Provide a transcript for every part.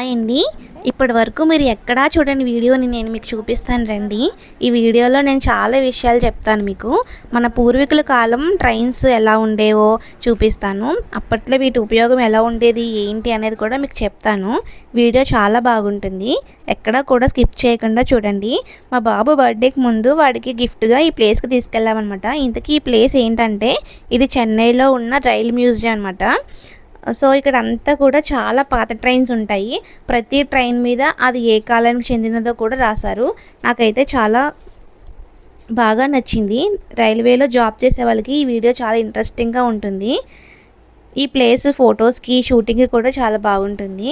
Hi అండి. ఇప్పటి వరకు మీరు ఎక్కడా చూడని వీడియోని నేను మీకు చూపిస్తాను రండి. ఈ వీడియోలో నేను చాలా విషయాలు చెప్తాను మీకు. మన పూర్వీకుల కాలం ట్రైన్స్ ఎలా ఉండేవో చూపిస్తాను. అప్పట్లో వీటి ఉపయోగం ఎలా ఉండేది ఏంటి అనేది కూడా మీకు చెప్తాను. వీడియో చాలా బాగుంటుంది. ఎక్కడా కూడా స్కిప్ చేయకుండా చూడండి. మా బాబు బర్త్డేకి ముందు వాడికి గిఫ్ట్గా ఈ ప్లేస్కి తీసుకెళ్ళామన్నమాట. ఇంతకీ ఈ ప్లేస్ ఏంటంటే ఇది చెన్నైలో ఉన్న రైల్ మ్యూజియం అనమాట సో ఇక్కడ అంతా కూడా చాలా పాత ట్రైన్స్ ఉంటాయి. ప్రతి ట్రైన్ మీద అది ఏ కాలానికి చెందినదో కూడా రాశారు. నాకైతే చాలా బాగా నచ్చింది. రైల్వేలో జాబ్ చేసే వాళ్ళకి ఈ వీడియో చాలా ఇంట్రెస్టింగ్గా ఉంటుంది. ఈ ప్లేస్ ఫొటోస్కి షూటింగ్కి కూడా చాలా బాగుంటుంది.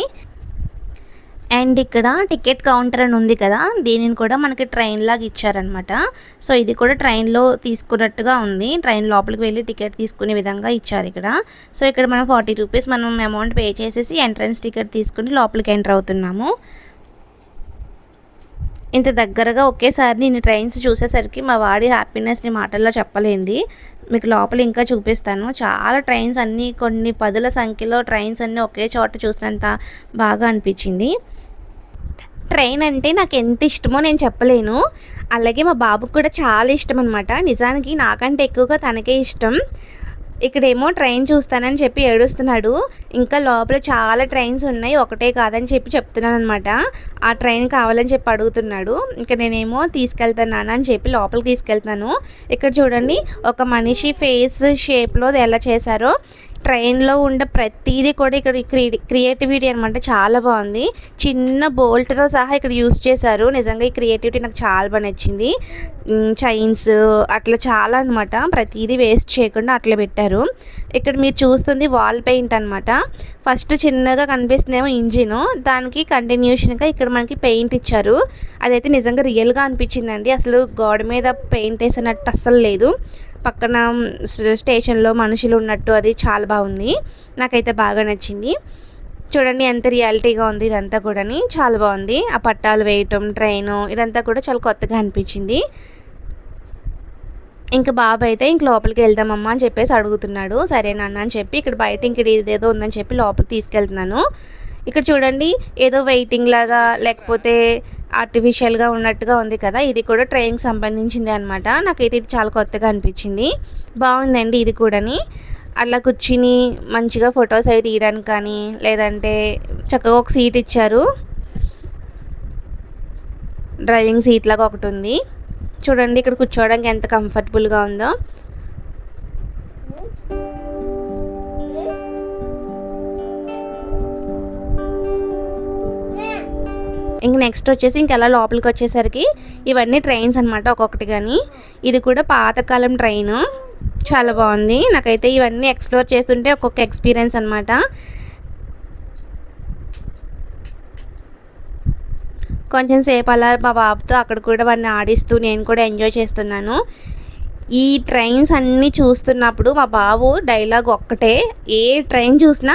అండ్ ఇక్కడ టికెట్ కౌంటర్ అని ఉంది కదా దీనిని కూడా మనకి ట్రైన్ లాగా ఇచ్చారనమాట సో ఇది కూడా ట్రైన్లో తీసుకున్నట్టుగా ఉంది. ట్రైన్ లోపలికి వెళ్ళి టికెట్ తీసుకునే విధంగా ఇచ్చారు ఇక్కడ. సో ఇక్కడ మనం ఫార్టీ రూపీస్ మనం అమౌంట్ పే చేసేసి ఎంట్రన్స్ టికెట్ తీసుకుని లోపలికి ఎంటర్ అవుతున్నాము. ఇంత దగ్గరగా ఒకేసారి నేను ట్రైన్స్ చూసేసరికి మా వాడి హ్యాపీనెస్ని మాటల్లో చెప్పలేంది. మీకు లోపల ఇంకా చూపిస్తాను. చాలా ట్రైన్స్ అన్నీ కొన్ని పదుల సంఖ్యలో ట్రైన్స్ అన్నీ ఒకే చోట చూసినంత బాగా అనిపించింది. ట్రైన్ అంటే నాకు ఎంత ఇష్టమో నేను చెప్పలేను. అలాగే మా బాబుకు కూడా చాలా ఇష్టం అనమాట నిజానికి నాకంటే ఎక్కువగా తనకే ఇష్టం. ఇక్కడేమో ట్రైన్ చూస్తానని చెప్పి ఏడుస్తున్నాడు. ఇంకా లోపల చాలా ట్రైన్స్ ఉన్నాయి. ఒకటే కాదని చెప్పి చెప్తున్నాను అనమాట ఆ ట్రైన్ కావాలని చెప్పి అడుగుతున్నాడు. ఇంకా నేనేమో తీసుకెళ్తాను అని చెప్పి లోపలికి తీసుకెళ్తాను ఇక్కడ చూడండి ఒక మనిషి ఫేస్ షేప్లో ఎలా చేశారో. ట్రైన్లో ఉండే ప్రతిదీ కూడా ఇక్కడ క్రియేటివిటీ అనమాట చాలా బాగుంది. చిన్న బోల్ట్తో సహా ఇక్కడ యూస్ చేశారు. నిజంగా ఈ క్రియేటివిటీ నాకు చాలా బాగా నచ్చింది. చైన్స్ అట్లా చాలా అనమాట ప్రతిదీ వేస్ట్ చేయకుండా అట్లా పెట్టారు. ఇక్కడ మీరు చూస్తుంది వాల్ పెయింట్ అనమాట ఫస్ట్ చిన్నగా కనిపిస్తుందేమో ఇంజిన్. దానికి కంటిన్యూషన్గా ఇక్కడ మనకి పెయింట్ ఇచ్చారు. అదైతే నిజంగా రియల్గా అనిపించిందండి. అసలు గోడ మీద పెయింట్ వేసినట్టు అస్సలు లేదు. పక్కన స్టేషన్లో మనుషులు ఉన్నట్టు అది చాలా బాగుంది. నాకైతే బాగా నచ్చింది. చూడండి ఎంత రియాలిటీగా ఉంది ఇదంతా కూడా చాలా బాగుంది. ఆ పట్టాలు వేయటం ట్రైను ఇదంతా కూడా చాలా కొత్తగా అనిపించింది. ఇంకా బాబు అయితే ఇంక లోపలికి వెళ్దామమ్మా అని చెప్పేసి అడుగుతున్నాడు. సరేనన్నా అని చెప్పి ఇక్కడ బయట ఇంక ఇదేదో ఉందని చెప్పి లోపలికి తీసుకెళ్తున్నాను. ఇక్కడ చూడండి ఏదో వెయిటింగ్ లాగా లేకపోతే ఆర్టిఫిషియల్గా ఉన్నట్టుగా ఉంది కదా ఇది కూడా ట్రైన్కి సంబంధించింది అనమాట నాకైతే ఇది చాలా కొత్తగా అనిపించింది. బాగుందండి ఇది కూడాని. అలా కూర్చుని మంచిగా ఫొటోస్ అవి తీయడానికి కానీ లేదంటే చక్కగా ఒక సీట్ ఇచ్చారు. డ్రైవింగ్ సీట్ లాగా ఒకటి ఉంది. చూడండి ఇక్కడ కూర్చోవడానికి ఎంత కంఫర్టబుల్గా ఉందో. ఇంక నెక్స్ట్ వచ్చేసి ఇంకెలా లోపలికి వచ్చేసరికి ఇవన్నీ ట్రైన్స్ అనమాట ఒక్కొక్కటి కానీ ఇది కూడా పాతకాలం ట్రైను చాలా బాగుంది. నాకైతే ఇవన్నీ ఎక్స్ప్లోర్ చేస్తుంటే ఒక్కొక్క ఎక్స్పీరియన్స్ అనమాట కొంచెం సేపు అలా మా బాబుతో అక్కడ కూడా వాడిని ఆడిస్తూ నేను కూడా ఎంజాయ్ చేస్తున్నాను. ఈ ట్రైన్స్ అన్నీ చూస్తున్నప్పుడు మా బాబు డైలాగ్ ఒక్కటే. ఏ ట్రైన్ చూసినా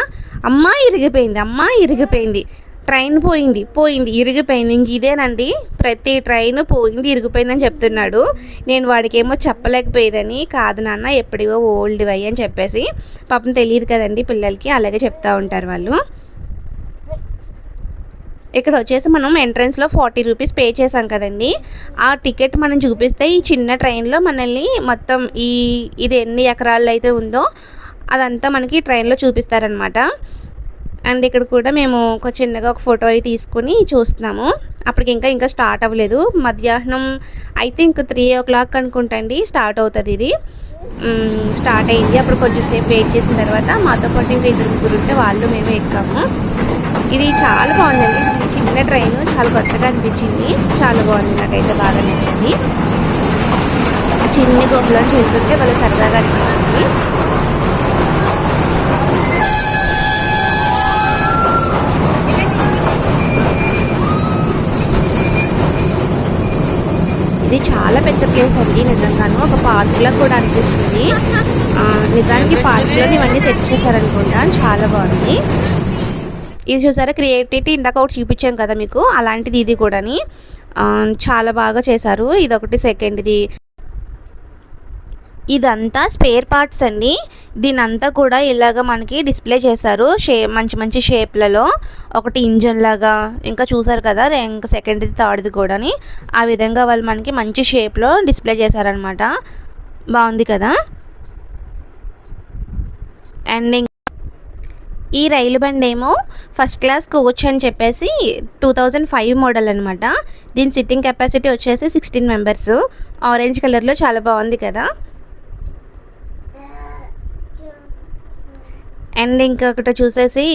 అమ్మ ఇరిగిపోయింది అమ్మ ఇరిగిపోయింది. ట్రైన్ పోయింది పోయింది ఇరిగిపోయింది. ఇంక ఇదేనండి ప్రతి ట్రైన్ పోయింది ఇరిగిపోయిందని చెప్తున్నాడు. నేను వాడికి ఏమో చెప్పలేకపోయేదని కాదు నాన్న ఎప్పుడో ఓల్డ్ అయ్యి అని చెప్పేసి పాపం తెలియదు కదండి పిల్లలకి అలాగే చెప్తూ ఉంటారు వాళ్ళు. ఇక్కడ వచ్చేసి మనం ఎంట్రన్స్లో ఫార్టీ రూపీస్ పే చేసాం కదండి. ఆ టికెట్ మనం చూపిస్తే ఈ చిన్న ట్రైన్లో మనల్ని మొత్తం ఈ ఇది ఎన్ని ఎకరాల్లో అయితే ఉందో అదంతా మనకి ట్రైన్లో చూపిస్తారనమాట అండ్ ఇక్కడ కూడా మేము ఒక చిన్నగా ఒక ఫోటో అయి తీసుకుని చూస్తున్నాము. అప్పటికి ఇంకా ఇంకా స్టార్ట్ అవ్వలేదు. మధ్యాహ్నం అయితే ఇంకా త్రీ ఓ క్లాక్ అనుకుంటండి స్టార్ట్ అవుతుంది ఇది. స్టార్ట్ అయింది. అప్పుడు కొంచెం సేపు వెయిట్ చేసిన తర్వాత మాతో పాటు ఇంకా ఇద్దరు ముగ్గురు ఉంటే వాళ్ళు మేము ఎక్కాము. ఇది చాలా బాగుందండి. చిన్న ట్రైన్ చాలా కొత్తగా అనిపించింది. చాలా బాగుంది. నాకైతే బాగా నచ్చింది. చిన్ని గోపులో చూస్తుంటే వాళ్ళు సరదాగా అనిపించింది. ఇది చాలా పెద్ద ప్లేస్ అండి నిజంగాను. ఒక పార్క్లో కూడా అనిపిస్తుంది. నిజానికి పార్క్లో ఇవన్నీ సెట్ చేశారనుకుంటా. చాలా బాగుంది. ఇది చూసారా? క్రియేటివిటీ ఇందాక ఒకటి చూపించాను కదా మీకు. అలాంటిది ఇది కూడాని. చాలా బాగా చేశారు. ఇది ఒకటి సెకండ్ది ఇదంతా స్పేర్ పార్ట్స్ అండి. దీనంతా కూడా ఇలాగ మనకి డిస్ప్లే చేశారు. షే మంచి మంచి షేప్లలో. ఒకటి ఇంజన్ లాగా. ఇంకా చూసారు కదా ఇంకా సెకండ్ది థర్డ్ది కూడాని. ఆ విధంగా వాళ్ళు మనకి మంచి షేప్లో డిస్ప్లే చేశారనమాట బాగుంది కదా? అండ్ ఈ రైలు బండి ఏమో ఫస్ట్ క్లాస్ కోచ్ అని చెప్పేసి టూ థౌజండ్ ఫైవ్ మోడల్ అనమాట దీని సిట్టింగ్ కెపాసిటీ వచ్చేసి సిక్స్టీన్ మెంబర్స్. ఆరెంజ్ కలర్లో చాలా బాగుంది కదా? అండ్ ఇంకొకటి చూసేసి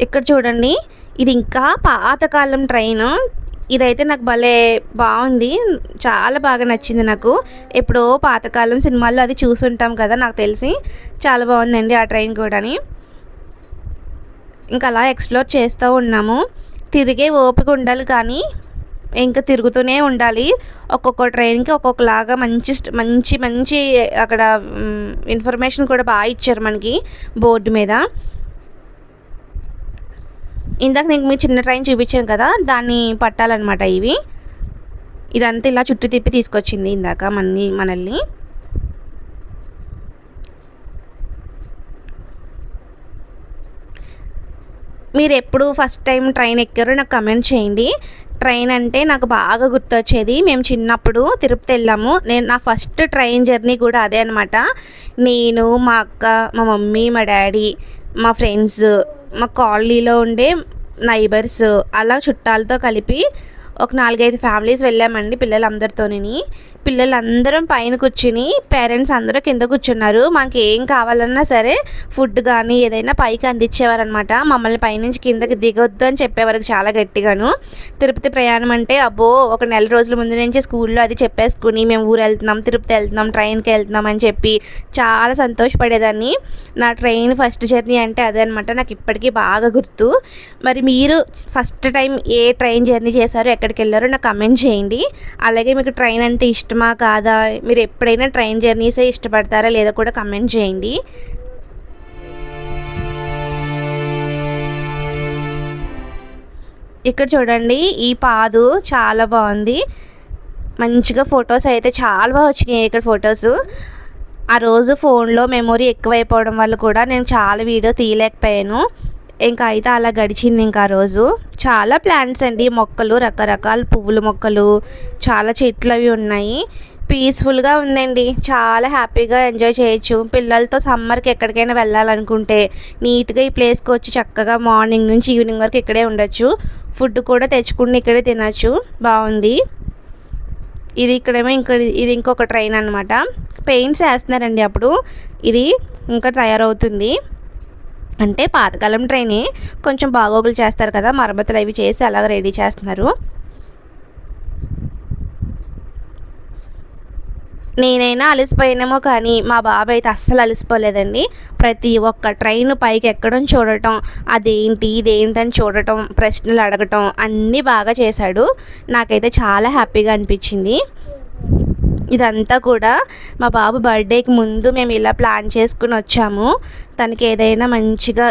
ఇక్కడ చూడండి. ఇది ఇంకా పాతకాలం ట్రైన్. ఇదైతే నాకు భలే బాగుంది. చాలా బాగా నచ్చింది నాకు. ఎప్పుడో పాతకాలం సినిమాల్లో అది చూసుంటాం కదా నాకు తెలిసి. చాలా బాగుందండి ఆ ట్రైన్ కూడాని. ఇంకా అలా ఎక్స్ప్లోర్ చేస్తూ ఉన్నాము. తిరిగే ఓపిక ఉండాలి కానీ ఇంకా తిరుగుతూనే ఉండాలి. ఒక్కొక్క ట్రైన్కి ఒక్కొక్కలాగా మంచి మంచి మంచి అక్కడ ఇన్ఫర్మేషన్ కూడా బాగా ఇచ్చారు మనకి బోర్డు మీద. ఇందాక నేను మీ చిన్న ట్రైన్ చూపించాను కదా దాన్ని పట్టాలన్నమాట ఇవి. ఇదంతా ఇలా చుట్టూ తిప్పి తీసుకొచ్చింది ఇందాక మన్ని మనల్ని. మీరు ఎప్పుడు ఫస్ట్ టైం ట్రైన్ ఎక్కారో నాకు కమెంట్ చేయండి. ట్రైన్ అంటే నాకు బాగా గుర్తొచ్చేది. మేము చిన్నప్పుడు తిరుపతి వెళ్ళాము. నేను నా ఫస్ట్ ట్రైన్ జర్నీ కూడా అదే అనమాట నేను మా అక్క మా మమ్మీ మా డాడీ మా ఫ్రెండ్స్ మా కాలనీలో ఉండే నైబర్స్ అలా చుట్టాలతో కలిపి ఒక నాలుగైదు ఫ్యామిలీస్ వెళ్ళామండి పిల్లలందరితోని పిల్లలందరం పైన కూర్చుని పేరెంట్స్ అందరూ కింద కూర్చున్నారు. మాకు ఏం కావాలన్నా సరే ఫుడ్ కానీ ఏదైనా పైకి అందించేవారనమాట మమ్మల్ని పైనుంచి కిందకి దిగొద్దు అని చెప్పేవారు చాలా గట్టిగాను. తిరుపతి ప్రయాణం అంటే అబ్బో ఒక నెల రోజుల ముందు నుంచి స్కూల్లో అది చెప్పేసుకుని మేము ఊరు వెళ్తున్నాం తిరుపతి వెళ్తున్నాం ట్రైన్కి వెళ్తున్నాం అని చెప్పి చాలా సంతోషపడేదాన్ని. నా ట్రైన్ ఫస్ట్ జర్నీ అంటే అదే అనమాట నాకు ఇప్పటికీ బాగా గుర్తు. మరి మీరు ఫస్ట్ టైం ఏ ట్రైన్ జర్నీ చేశారో ఎక్కడికి వెళ్ళారో నాకు కమెంట్ చేయండి. అలాగే మీకు ట్రైన్ అంటే ఇష్టం ఇష్టమా కాదా? మీరు ఎప్పుడైనా ట్రైన్ జర్నీసే ఇష్టపడతారా లేదా కూడా కమెంట్ చేయండి. ఇక్కడ చూడండి ఈ పాదు చాలా బాగుంది. మంచిగా ఫొటోస్ అయితే చాలా బాగా వచ్చినాయి ఇక్కడ ఫొటోస్. ఆ రోజు ఫోన్లో మెమొరీ ఎక్కువైపోవడం వల్ల కూడా నేను చాలా వీడియో తీయలేకపోయాను. ఇంకా అయితే అలా గడిచింది ఇంకా ఆ రోజు. చాలా ప్లాంట్స్ అండి మొక్కలు రకరకాల పువ్వుల మొక్కలు చాలా చెట్లు అవి ఉన్నాయి. పీస్ఫుల్గా ఉందండి. చాలా హ్యాపీగా ఎంజాయ్ చేయొచ్చు. పిల్లలతో సమ్మర్కి ఎక్కడికైనా వెళ్ళాలనుకుంటే నీట్గా ఈ ప్లేస్కి వచ్చి చక్కగా మార్నింగ్ నుంచి ఈవినింగ్ వరకు ఇక్కడే ఉండొచ్చు. ఫుడ్ కూడా తెచ్చుకుని ఇక్కడే తినచ్చు. బాగుంది. ఇది ఇక్కడేమో ఇంక ఇది ఇంకొక ట్రైన్ అనమాట పెయింట్స్ వేస్తున్నారండి అప్పుడు. ఇది ఇంకా తయారవుతుంది. అంటే పాతకాలం ట్రైనే కొంచెం బాగోగులు చేస్తారు కదా మరమ్మతులు అవి చేసి అలాగ రెడీ చేస్తున్నారు. నేనైనా అలసిపోయినామో కానీ మా బాబాయ్ అయితే అస్సలు అలసిపోలేదండి. ప్రతి ఒక్క ట్రైన్ పైకి ఎక్కడం చూడటం అదేంటి ఇదేంటి అని చూడటం ప్రశ్నలు అడగటం అన్నీ బాగా చేశాడు. నాకైతే చాలా హ్యాపీగా అనిపించింది. ఇదంతా కూడా మా బాబు బర్త్డేకి ముందు మేము ఇలా ప్లాన్ చేసుకుని వచ్చాము. తనకి ఏదైనా మంచిగా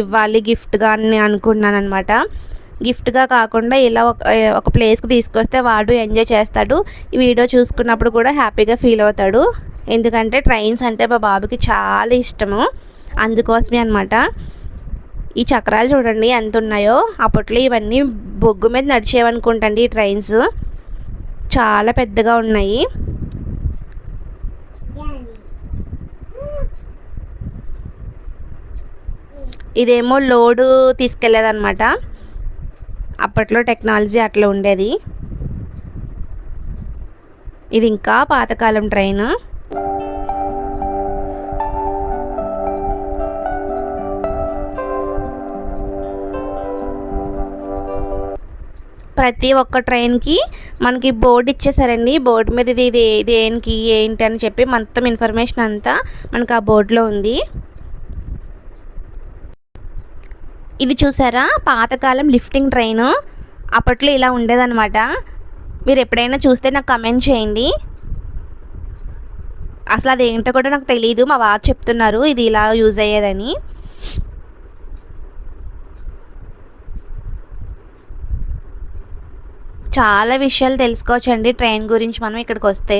ఇవ్వాలి గిఫ్ట్గా అని అనుకున్నాను అనమాట గిఫ్ట్గా కాకుండా ఇలా ఒక ఒక ప్లేస్కి తీసుకొస్తే వాడు ఎంజాయ్ చేస్తాడు. ఈ వీడియో చూసుకున్నప్పుడు కూడా హ్యాపీగా ఫీల్ అవుతాడు. ఎందుకంటే ట్రైన్స్ అంటే మా బాబుకి చాలా ఇష్టము. అందుకోసమే అనమాట ఈ చక్రాలు చూడండి ఎంత ఉన్నాయో. అప్పట్లో ఇవన్నీ బొగ్గు మీద నడిచేవనుకుంటండి ఈ ట్రైన్స్. చాలా పెద్దగా ఉన్నాయి. ఇదేమో లోడు తీసుకెళ్ళేదన్నమాట అప్పట్లో టెక్నాలజీ అట్లా ఉండేది. ఇది ఇంకా పాతకాలం ట్రైన్. ప్రతి ఒక్క ట్రైన్కి మనకి బోర్డు ఇచ్చేసారండి. బోర్డు మీద ఇది ఇది దేనికి ఏంటి అని చెప్పి మొత్తం ఇన్ఫర్మేషన్ అంతా మనకు ఆ బోర్డులో ఉంది. ఇది చూసారా? పాతకాలం లిఫ్టింగ్ ట్రైన్. అప్పట్లో ఇలా ఉండేదన్నమాట. మీరు ఎప్పుడైనా చూస్తే నాకు కమెంట్ చేయండి. అసలు అది ఏంటో కూడా నాకు తెలియదు మా వారు చెప్తున్నారు ఇది ఇలా యూజ్ అయ్యేదని. చాలా విషయాలు తెలుసుకోవచ్చండి ట్రైన్ గురించి మనం ఇక్కడికి వస్తే.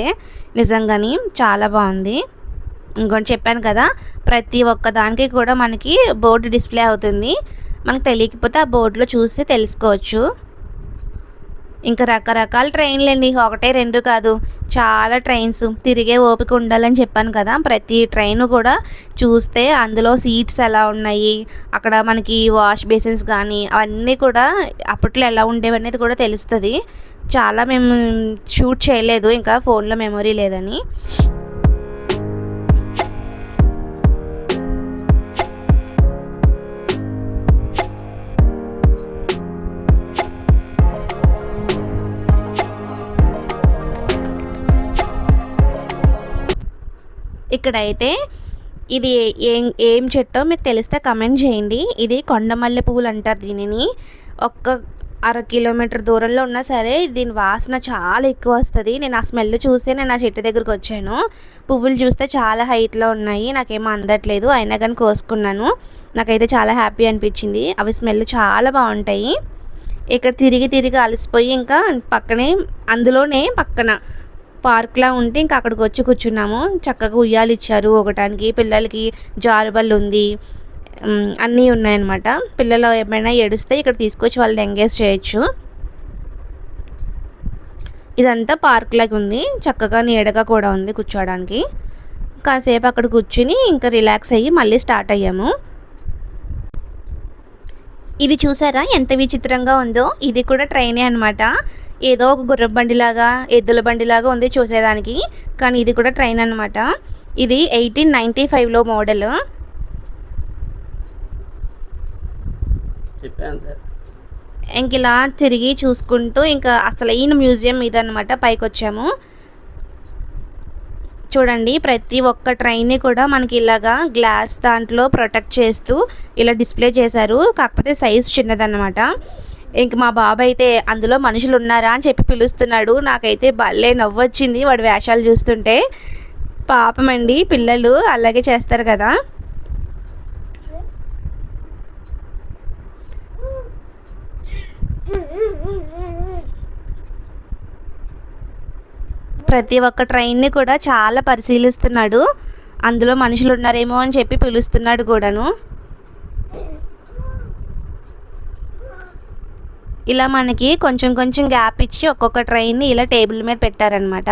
నిజంగాని చాలా బాగుంది. ఇంకోటి చెప్పాను కదా ప్రతి ఒక్క దానికి కూడా మనకి బోర్డు డిస్ప్లే అవుతుంది. మనకు తెలియకపోతే ఆ బోర్డులో చూసి తెలుసుకోవచ్చు. ఇంకా రకరకాల ట్రైన్లు అండి ఒకటే రెండు కాదు. చాలా ట్రైన్స్. తిరిగే ఓపిక ఉండాలని చెప్పాను కదా. ప్రతి ట్రైన్ కూడా చూస్తే అందులో సీట్స్ ఎలా ఉన్నాయి అక్కడ మనకి వాష్ బేసిన్స్ కానీ అవన్నీ కూడా అప్పట్లో ఎలా ఉండేవి అనేది కూడా తెలుస్తుంది. చాలా మేము షూట్ చేయలేదు. ఇంకా ఫోన్లో మెమొరీ లేదని. ఇక్కడైతే ఇది ఏం ఏం చెట్టో మీకు తెలిస్తే కమెంట్ చేయండి. ఇది కొండమల్లె పువ్వులు అంటారు దీనిని. ఒక్క అర కిలోమీటర్ దూరంలో ఉన్నా సరే దీని వాసన చాలా ఎక్కువ వస్తుంది. నేను ఆ స్మెల్ చూస్తే నేను ఆ చెట్టు దగ్గరికి వచ్చాను. పువ్వులు చూస్తే చాలా హైట్లో ఉన్నాయి. నాకేం అందట్లేదు. అయినా కానీ కోసుకున్నాను. నాకైతే చాలా హ్యాపీ అనిపించింది. అవి స్మెల్ చాలా బాగుంటాయి. ఇక్కడ తిరిగి తిరిగి అలసిపోయి ఇంకా పక్కనే అందులోనే పక్కన పార్క్లా ఉంటే ఇంకా అక్కడికి వచ్చి కూర్చున్నాము. చక్కగా ఉయ్యాలు ఇచ్చారు ఒకటానికి పిల్లలకి జారుబల్ ఉంది. అన్నీ ఉన్నాయన్నమాట. పిల్లలు ఏమైనా ఏడుస్తే ఇక్కడ తీసుకొచ్చి వాళ్ళని ఎంగేజ్ చేయొచ్చు. ఇదంతా పార్క్ లాగా ఉంది. చక్కగా నీడగా కూడా ఉంది కూర్చోవడానికి కాసేపు అక్కడ కూర్చుని ఇంకా రిలాక్స్ అయ్యి మళ్ళీ స్టార్ట్ అయ్యాము. ఇది చూసారా? ఎంత విచిత్రంగా ఉందో? ఇది కూడా ట్రైనే అనమాట ఏదో ఒక గుర్ర బండిలాగా ఎద్దుల బండిలాగా ఉంది చూసేదానికి. కానీ ఇది కూడా ట్రైన్ అనమాట ఇది ఎయిటీన్ నైంటీ ఫైవ్లో మోడల్. ఇంక ఇలా తిరిగి చూసుకుంటూ ఇంకా అసలు అయిన మ్యూజియం ఇదనమాట పైకి వచ్చాము చూడండి ప్రతి ఒక్క ట్రైన్ని కూడా మనకి ఇలాగా గ్లాస్ దాంట్లో ప్రొటెక్ట్ చేస్తూ ఇలా డిస్ప్లే చేశారు. కాకపోతే సైజ్ చిన్నదన్నమాట. ఇంక మా బాబు అయితే అందులో మనుషులు ఉన్నారా అని చెప్పి పిలుస్తున్నాడు. నాకైతే భలే నవ్వొచ్చింది వాడి వేషాలు చూస్తుంటే. పాపమండి పిల్లలు అలాగే చేస్తారు కదా. ప్రతి ఒక్క ట్రైన్ని కూడా చాలా పరిశీలిస్తున్నాడు. అందులో మనుషులు ఉన్నారేమో అని చెప్పి పిలుస్తున్నాడు కూడాను. ఇలా మనకి కొంచెం కొంచెం గ్యాప్ ఇచ్చి ఒక్కొక్క ట్రైన్ని ఇలా టేబుల్ మీద పెట్టారనమాట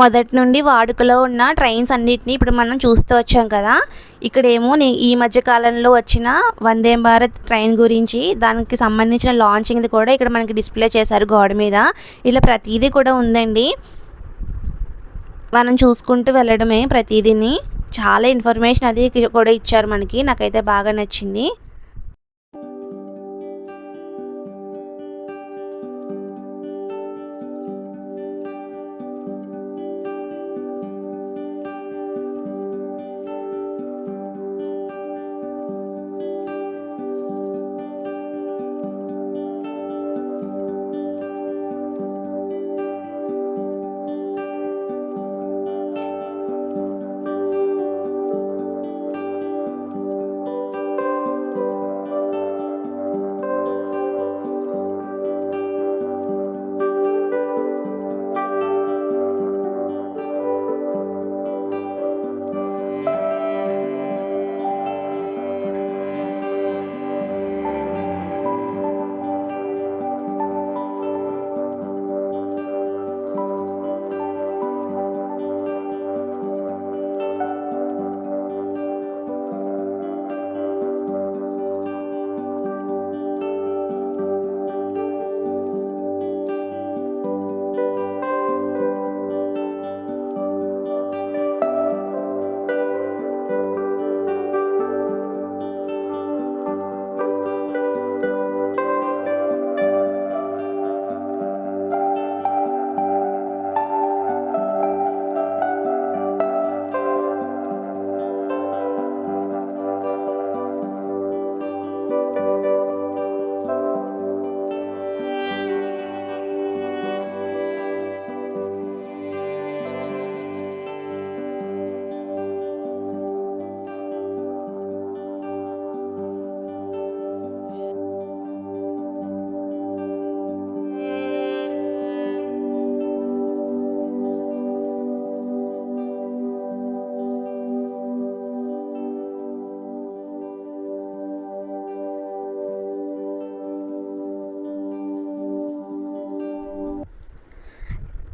మొదటి నుండి వాడుకలో ఉన్న ట్రైన్స్ అన్నిటినీ ఇప్పుడు మనం చూస్తూ వచ్చాం కదా. ఇక్కడేమో ఈ మధ్య కాలంలో వచ్చిన వందే భారత్ ట్రైన్ గురించి దానికి సంబంధించిన లాంచింగ్ది కూడా ఇక్కడ మనకి డిస్ప్లే చేశారు గోడ మీద. ఇలా ప్రతిదీ కూడా ఉందండి. మనం చూసుకుంటూ వెళ్ళడమే ప్రతిదీని. చాలా ఇన్ఫర్మేషన్ అది కూడా ఇచ్చారు మనకి. నాకైతే బాగా నచ్చింది.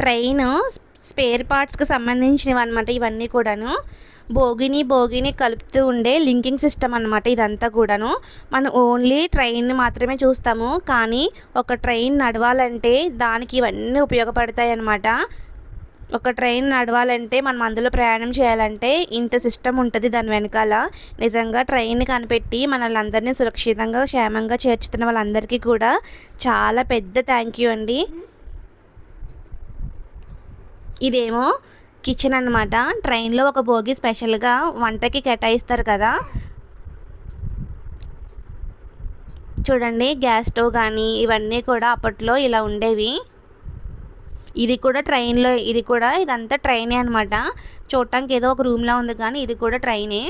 ట్రైన్ స్పేర్ పార్ట్స్కి సంబంధించినవి అనమాట ఇవన్నీ కూడాను. భోగిని భోగిని కలుపుతూ ఉండే లింకింగ్ సిస్టమ్ అనమాట ఇదంతా కూడాను. మనం ఓన్లీ ట్రైన్ మాత్రమే చూస్తాము. కానీ ఒక ట్రైన్ నడవాలంటే దానికి ఇవన్నీ ఉపయోగపడతాయి అన్నమాట. ఒక ట్రైన్ నడవాలంటే మనం అందులో ప్రయాణం చేయాలంటే ఇంత సిస్టమ్ ఉంటుంది దాని వెనకాల. నిజంగా ట్రైన్ కనిపెట్టి మనల్ని అందరినీ సురక్షితంగా క్షేమంగా చేర్చుతున్న వాళ్ళందరికీ కూడా చాలా పెద్ద థ్యాంక్ యూ అండి. ఇదేమో కిచెన్ అనమాట ట్రైన్లో ఒక భోగి స్పెషల్గా వంటకి కేటాయిస్తారు కదా. చూడండి గ్యాస్ స్టవ్ కానీ ఇవన్నీ కూడా అప్పట్లో ఇలా ఉండేవి. ఇది కూడా ట్రైన్లో ఇది కూడా ఇదంతా ట్రైనే అనమాట చూడటానికి ఏదో ఒక రూమ్లా ఉంది కానీ ఇది కూడా ట్రైనే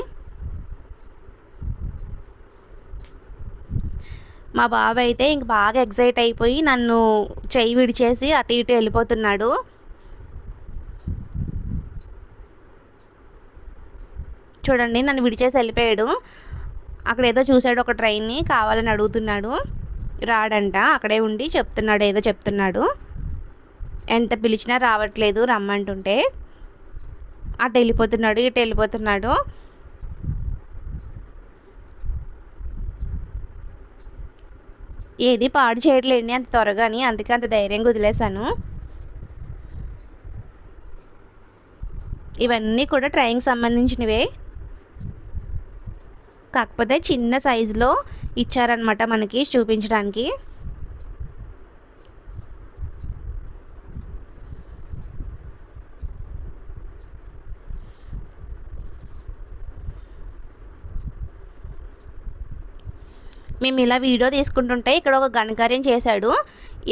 మా బాబు అయితే ఇంక బాగా ఎగ్జైట్ అయిపోయి నన్ను చెయ్యి విడిచేసి అటు ఇటు వెళ్ళిపోతున్నాడు. చూడండి నన్ను విడిచేసి వెళ్ళిపోయాడు. అక్కడ ఏదో చూశాడు ఒక ట్రైన్ని కావాలని అడుగుతున్నాడు. రాడంట అక్కడే ఉండి చెప్తున్నాడు ఏదో చెప్తున్నాడు. ఎంత పిలిచినా రావట్లేదు రమ్మంటుంటే. అటు వెళ్ళిపోతున్నాడు ఇటు వెళ్ళిపోతున్నాడు. ఏది పాడు చేయట్లేండి అంత త్వరగాని అందుకే అంత ధైర్యంగా వదిలేశాను. ఇవన్నీ కూడా ట్రైన్కి సంబంధించినవే. కాకపోతే చిన్న సైజులో ఇచ్చారనమాట మనకి చూపించడానికి. మేము ఇలా వీడియో తీసుకుంటుంటే ఇక్కడ ఒక గణకార్యం చేశాడు.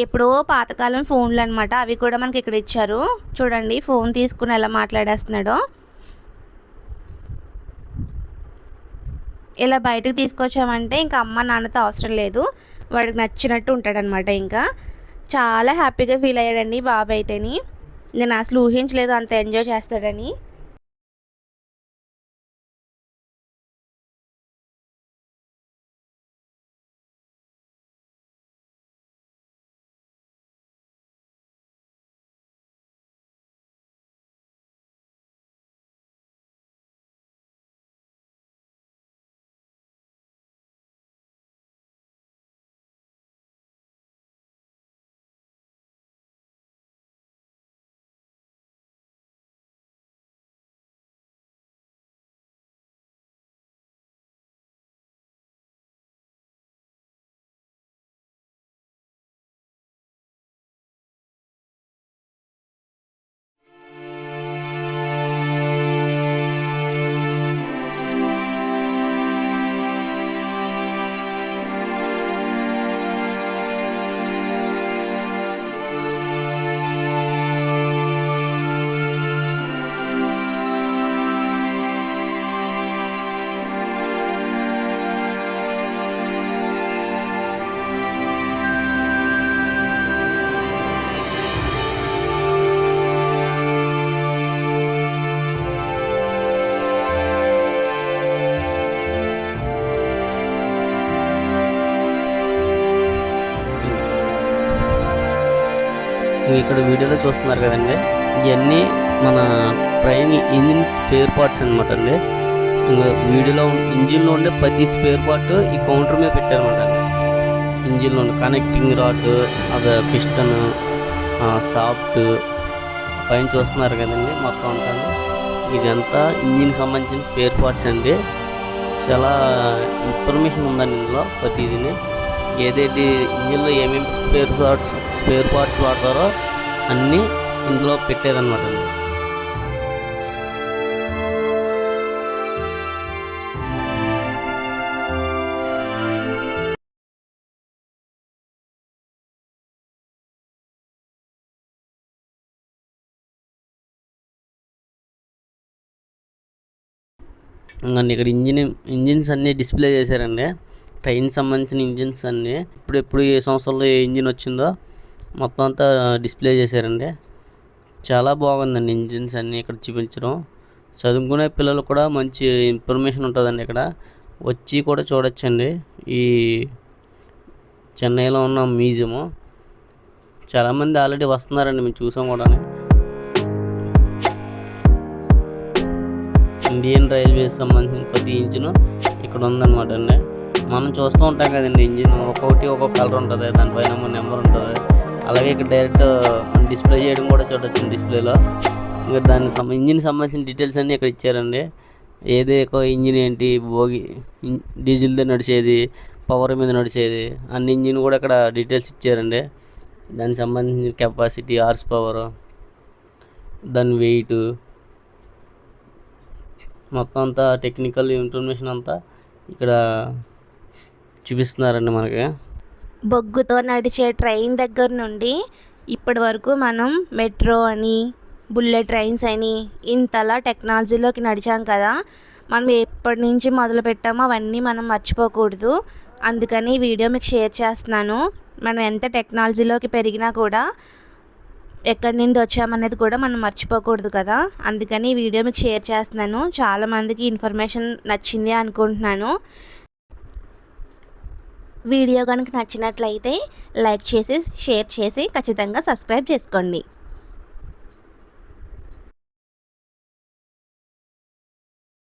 ఎప్పుడో పాతకాలం ఫోన్లు అనమాట అవి కూడా మనకి ఇక్కడ ఇచ్చారు. చూడండి ఫోన్ తీసుకుని ఎలా మాట్లాడేస్తున్నాడో. ఇలా బయటకు తీసుకొచ్చామంటే ఇంకా అమ్మ నాన్నతో అవసరం లేదు. వాడికి నచ్చినట్టు ఉంటాడనమాట ఇంకా. చాలా హ్యాపీగా ఫీల్ అయ్యాడండి బాబు అయితేని. నేను అసలు ఊహించలేదు అంత ఎంజాయ్ చేస్తాడని. వీడియోలో చూస్తున్నారు కదండి. ఇవన్నీ మన ట్రైన్ ఇంజిన్ స్పేర్ పార్ట్స్ అనమాట అండి. వీడియోలో ఇంజిన్లో ఉండే ప్రతి స్పేర్ పార్ట్ ఈ కౌంటర్ మీద పెట్టారనమాట ఇంజిన్లో ఉండే కనెక్టింగ్ రాడ్ అది పిస్టన్ సాఫ్ట్ పైన చూస్తున్నారు కదండి మొత్తం అంతా. ఇదంతా ఇంజిన్ సంబంధించిన స్పేర్ పార్ట్స్ అండి. చాలా ఇన్ఫర్మేషన్ ఉందండి ఇందులో ప్రతిదీని. ఏదైతే ఇంజిన్లో ఏమేమి స్పేర్ పార్ట్స్ స్పేర్ పార్ట్స్ వాడతారో అన్నీ ఇందులో పెట్టారనమాట అండి ఇక్కడ ఇంజిన్ ఇంజిన్స్ అన్నీ డిస్ప్లే చేశారండి. ట్రైన్ సంబంధించిన ఇంజిన్స్ అన్నీ. ఇప్పుడు ఎప్పుడు ఏ సంవత్సరంలో ఏ ఇంజిన్ వచ్చిందో మొత్తం అంతా డిస్ప్లే చేశారండి. చాలా బాగుందండి ఇంజిన్స్ అన్నీ ఇక్కడ చూపించడం. చదువుకునే పిల్లలు కూడా మంచి ఇన్ఫర్మేషన్ ఉంటుందండి ఇక్కడ. వచ్చి కూడా చూడొచ్చండి. ఈ చెన్నైలో ఉన్న మ్యూజియము. చాలామంది ఆల్రెడీ వస్తున్నారండి మేము చూసాం కూడా. ఇండియన్ రైల్వేస్ సంబంధించిన ప్రతి ఇంజిన్ ఇక్కడ ఉందన్నమాట అండి. మనం చూస్తూ ఉంటాం కదండి ఇంజిన్. ఒక్కొక్కటి ఒక్కొక్క కలర్ ఉంటుంది దానిపైన నెంబర్ ఉంటుంది. అలాగే ఇక్కడ డైరెక్ట్ డిస్ప్లే చేయడం కూడా చూడొచ్చు డిస్ప్లేలో ఇంకా దానికి ఇంజిన్ సంబంధించిన డీటెయిల్స్ అన్నీ ఇక్కడ ఇచ్చారండి. ఏది ఎక్కువ ఇంజిన్ ఏంటి భోగి డీజిల్తో నడిచేది పవర్ మీద నడిచేది అన్ని ఇంజిన్ కూడా ఇక్కడ డీటెయిల్స్ ఇచ్చారండి. దానికి సంబంధించిన కెపాసిటీ హార్స్ పవర్ దాని వెయిట్ మొత్తం అంతా టెక్నికల్ ఇన్ఫర్మేషన్ అంతా ఇక్కడ చూపిస్తున్నారండి మనకి. బొగ్గుతో నడిచే ట్రైన్ దగ్గర నుండి ఇప్పటి వరకు మనం మెట్రో అని బుల్లెట్ ట్రైన్స్ అని ఇంతలా టెక్నాలజీలోకి నడిచాం కదా. మనం ఎప్పటి నుంచి మొదలు పెట్టామో అవన్నీ మనం మర్చిపోకూడదు. అందుకని ఈ వీడియో మీకు షేర్ చేస్తున్నాను. మనం ఎంత టెక్నాలజీలోకి పెరిగినా కూడా ఎక్కడి నుండి వచ్చామనేది కూడా మనం మర్చిపోకూడదు కదా. అందుకని ఈ వీడియో మీకు షేర్ చేస్తున్నాను. చాలామందికి ఇన్ఫర్మేషన్ నచ్చింది అనుకుంటున్నాను. వీడియో కనుక నచ్చినట్లయితే లైక్ చేసి షేర్ చేసి ఖచ్చితంగా సబ్స్క్రైబ్ చేసుకోండి.